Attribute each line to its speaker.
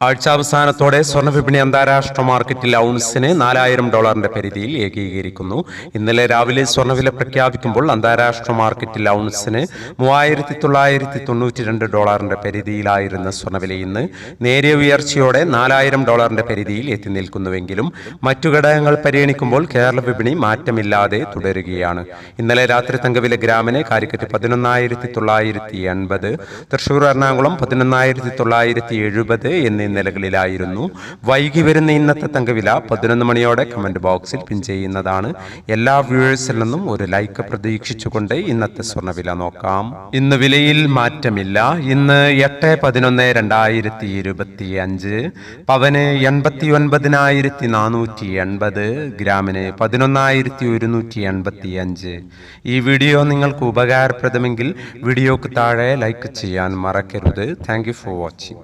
Speaker 1: ആഴ്ചാവസാനത്തോടെ സ്വർണവിപണി അന്താരാഷ്ട്ര മാർക്കറ്റിൽ ഔൺസിന് നാലായിരം ഡോളറിന്റെ പരിധിയിൽ ഏകീകരിക്കുന്നു. ഇന്നലെ രാവിലെ സ്വർണവില പ്രഖ്യാപിക്കുമ്പോൾ അന്താരാഷ്ട്ര മാർക്കറ്റിൽ ഔൺസിന് മൂവായിരത്തി തൊള്ളായിരത്തി തൊണ്ണൂറ്റി രണ്ട് ഡോളറിന്റെ പരിധിയിലായിരുന്ന സ്വർണവില ഇന്ന് നേരിയ ഉയർച്ചയോടെ നാലായിരം ഡോളറിന്റെ പരിധിയിൽ എത്തി നിൽക്കുന്നുവെങ്കിലും മറ്റു ഘടകങ്ങൾ പരിഗണിക്കുമ്പോൾ കേരള വിപണി മാറ്റമില്ലാതെ തുടരുകയാണ്. ഇന്നലെ രാത്രി തങ്കവില ഗ്രാമിന് കാലിക്കറ്റ് പതിനൊന്നായിരത്തി തൊള്ളായിരത്തി എൺപത് തൃശൂർ എറണാകുളം പതിനൊന്നായിരത്തി തൊള്ളായിരത്തി എഴുപത് എന്നീ നിലകളിലായിരുന്നു. വൈകി വരുന്ന ഇന്നത്തെ തങ്കവില പതിനൊന്ന് മണിയോടെ കമന്റ് ബോക്സിൽ പിൻ ചെയ്യുന്നതാണ്. എല്ലാ വ്യൂവേഴ്സിൽ നിന്നും ഒരു ലൈക്ക് പ്രതീക്ഷിച്ചുകൊണ്ട് ഇന്നത്തെ സ്വർണവില നോക്കാം. ഇന്ന് വിലയിൽ മാറ്റമില്ല. ഇന്ന് എട്ട് പതിനൊന്ന് രണ്ടായിരത്തി ഇരുപത്തി അഞ്ച് പവന് എൺപത്തി ഒൻപതിനായിരത്തി നാനൂറ്റി എൺപത് ഗ്രാമിന് പതിനൊന്നായിരത്തി ഒരുന്നൂറ്റി എൺപത്തി അഞ്ച് ഈ വീഡിയോ നിങ്ങൾക്ക് ഉപകാരപ്രദമെങ്കിൽ വീഡിയോക്ക് താഴെ ലൈക്ക് ചെയ്യാൻ മറക്കരുത്. Thank you for watching.